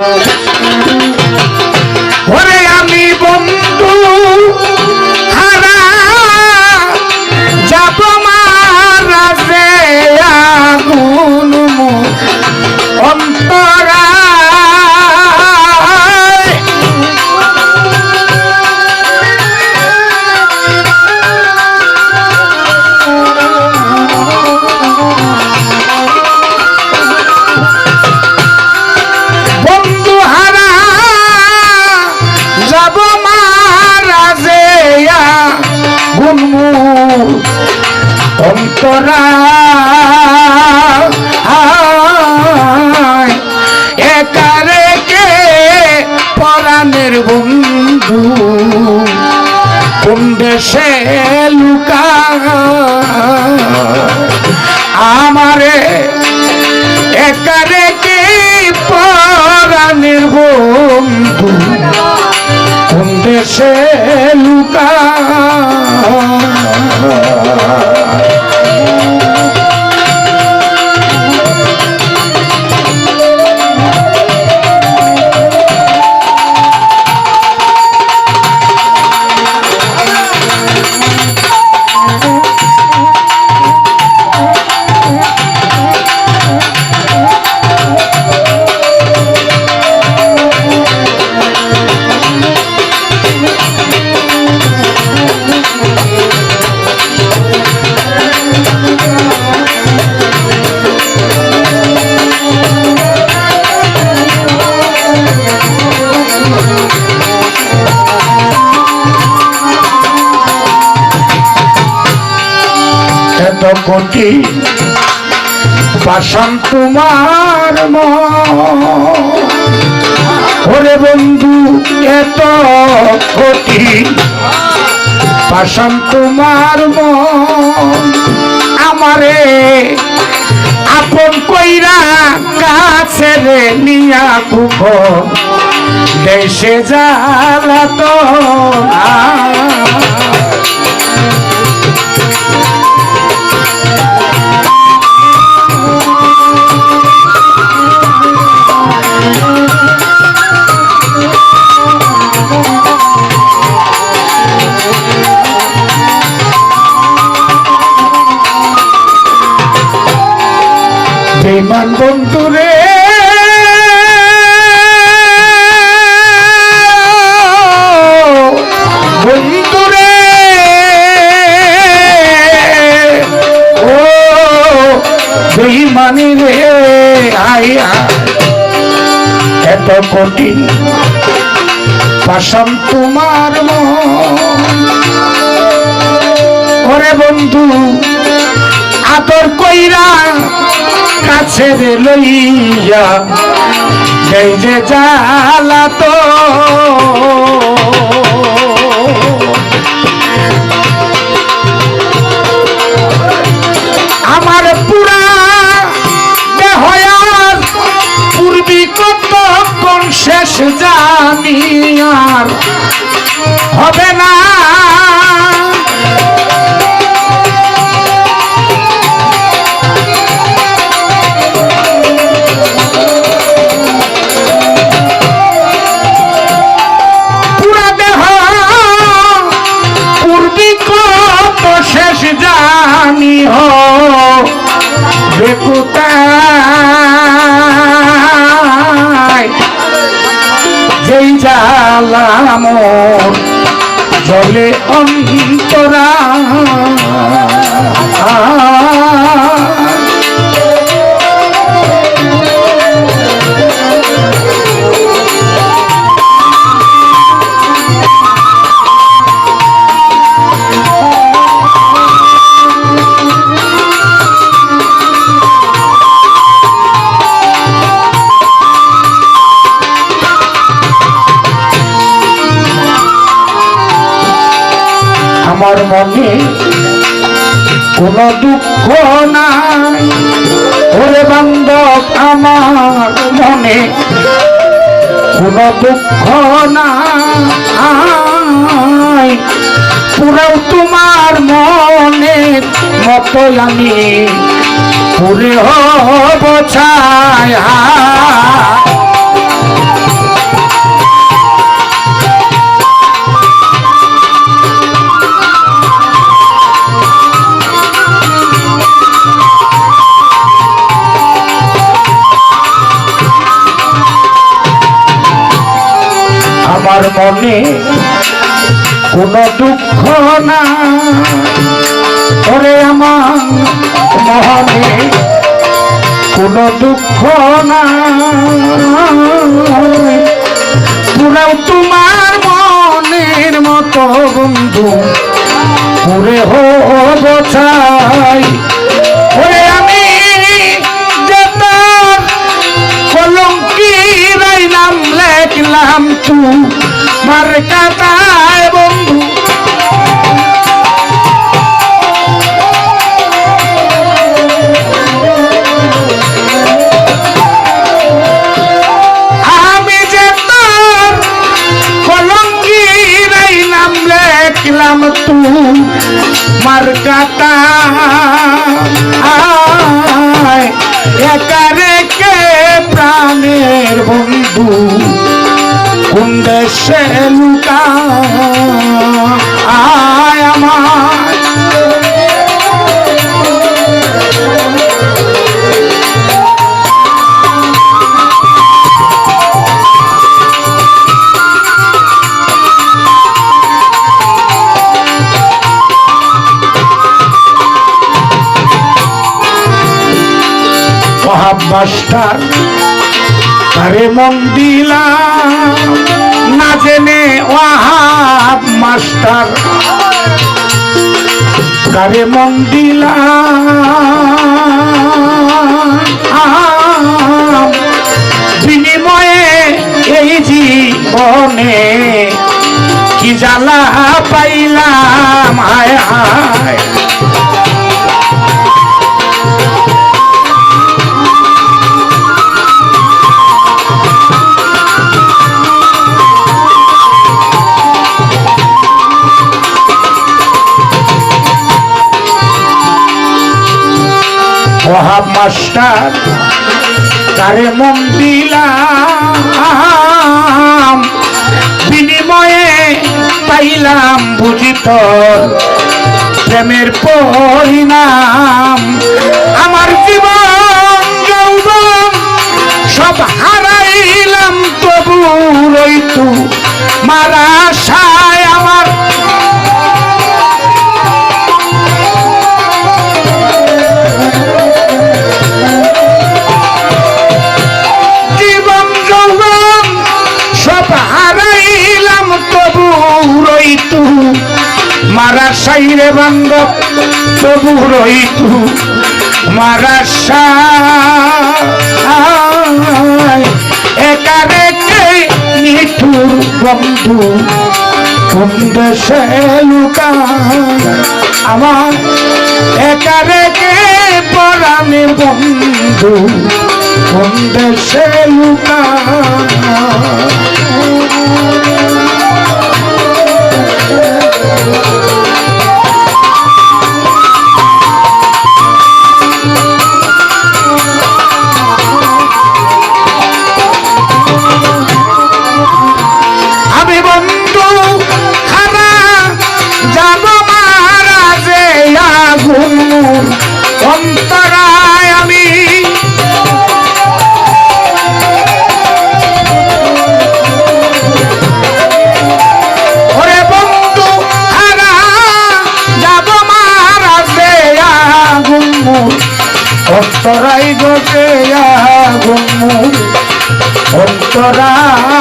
ওরে একারে কে পরাণের বন্ধু, কোন দেশে লুকা আমারে একারে কি পরাণের বন্ধু, কোন দেশে লুকা আমার এত কোটি পাশান তোমার। ওরে বন্ধু, এত কোটি পাশান তোমার আমারে আপন কইরা কাছে রে নিয়া কুখ দেশে জ্বালাত বেমান বন্ধুরে। বন্ধুরে। ও বেমানি রে আইয়া এত কঠিন পাশাম তোমার কাছে রে লইয়া এই যে জালা তো। যেই জালাম জলে অন্তরা। কোন দুঃখ নাই। ওরে বান্ধব আমার মনে কোন দুঃখ নাই। পুরাও তোমার মনে মতো আমি। পুরে হব ছায়া আমার মনে কোনো দুঃখ না। ওরে আমার মনে কোনো দুঃখ না। পুরাও তোমার মনের মতো বন্ধু, পুরে হব চাই। ওরে আমি যে তার কলঙ্কি নাম লেখলাম তু মার কাটায় মাস্টার তারে মন দিলাম না জেনে ওয়াহাব মাস্টার, তারে মন দিলাম বিনিময়ে এই জীবনে কি জ্বালা পাইলাম? হায় হায়। ওহাব মাস্টার, তারে মন দিলাম। বিনিময়ে পাইলাম বুঝিত প্রেমের পরিণাম। আমার জীবন যৌবন সব হারাইলাম, তবু রইতু মারা সায় মারা সাইরে বান্ধব তবু রইতু মারা সাই একা রেখে নিঠুর বন্ধু দেশে লুকায় আমার। একা রেখে পরাণে বন্ধু লুকায়। আমি thank অন্তরা